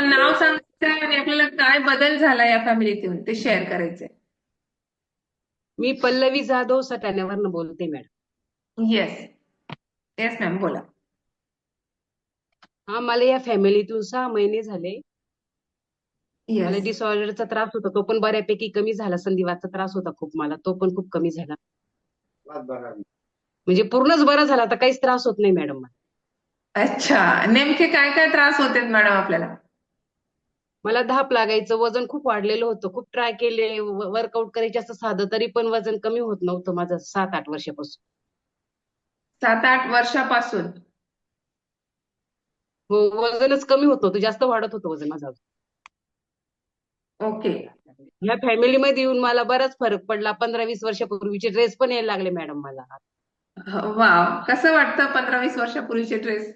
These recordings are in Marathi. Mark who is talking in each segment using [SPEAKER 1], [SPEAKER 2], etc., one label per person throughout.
[SPEAKER 1] आपलं नाव सांगायचं आहे आणि आपल्याला काय बदल झाला या फॅमिलीतून ते शेअर करायचंय.
[SPEAKER 2] मी पल्लवी जाधव सटाण्यावरनं बोलते मॅडम.
[SPEAKER 1] येस येस मॅम बोला.
[SPEAKER 2] हा मला या फॅमिलीतून सहा महिने झाले. मला डिसऑर्डरचा त्रास होता तो पण बऱ्यापैकी कमी झाला. संधिवातचा त्रास होता खूप मला तो पण खूप कमी झाला. म्हणजे पूर्णच बरा झाला आता काहीच त्रास होत नाही मॅडम मला.
[SPEAKER 1] अच्छा. नेमके काय काय त्रास होते मॅडम आपल्याला?
[SPEAKER 2] मला धाप लागायचं वजन खूप वाढलेलं होतं खूप ट्राय केले वर्कआउट करायचे असं साधं तरी पण वजन कमी होत नव्हतं माझं सात आठ वर्षापासून.
[SPEAKER 1] सात आठ वर्षापासून?
[SPEAKER 2] हो वजनच कमी होत नव्हतं जास्त वाढत होतं वजन माझं
[SPEAKER 1] ओके.
[SPEAKER 2] या फॅमिलीमध्ये येऊन मला बराच फरक पडला पंधरा वीस वर्षापूर्वीचे ड्रेस पण यायला लागले मॅडम मला.
[SPEAKER 1] वाव कसं वाटतं पंधरा वीस वर्षापूर्वीचे ड्रेस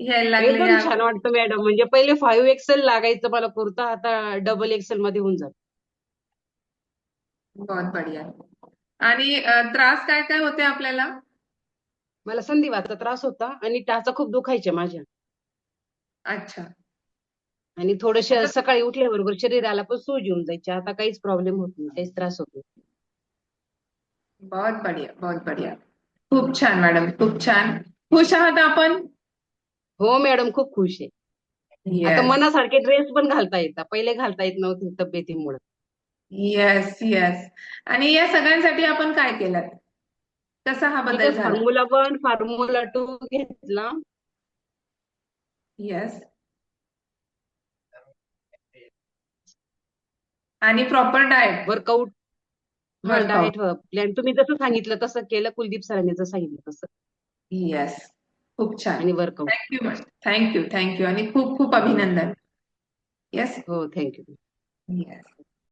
[SPEAKER 1] यायला लागले
[SPEAKER 2] एकदम
[SPEAKER 1] या
[SPEAKER 2] छान वाटतं मॅडम. म्हणजे पहिले फाईव्ह एक्सेल लागायचं मला कुर्ता आता डबल एक्सेल मध्ये होऊन जात.
[SPEAKER 1] बहुत बढिया. आणि अ, त्रास काय काय होते आपल्याला?
[SPEAKER 2] मला संधिवातचा त्रास होता आणि टाचा खूप दुखायच्या माझ्या.
[SPEAKER 1] अच्छा.
[SPEAKER 2] आणि थोडस सकाळी उठल्याबरोबर शरीराला पण सूज येऊन जायची. आता काहीच प्रॉब्लेम होत नाही काहीच त्रास होत नाही.
[SPEAKER 1] बहुत बढिया बहुत बढिया. खूप छान मॅडम. खूप छान. खुश आहात आपण?
[SPEAKER 2] हो मॅडम खूप खुश आहे. आता मनासारखे ड्रेस पण घालता येतात. पहिले घालता येत नव्हते तब्येतीमुळे.
[SPEAKER 1] येस येस आणि या सगळ्यांसाठी आपण काय केलं कसा हा बदल झाला?
[SPEAKER 2] फॉर्म्युला वन फॉर्म्युला टू घेतला.
[SPEAKER 1] येस आणि proper diet
[SPEAKER 2] workout
[SPEAKER 1] Workout.
[SPEAKER 2] Diet plan तुम्ही जसं सांगितलं तसं केलं. कुलदीप सरांनी जसं सांगितलं तसं.
[SPEAKER 1] येस खूप छान.
[SPEAKER 2] आणि वर्कआउट
[SPEAKER 1] थँक्यू थँक्यू थँक्यू आणि खूप खूप अभिनंदन. येस
[SPEAKER 2] हो थँक्यू
[SPEAKER 1] येस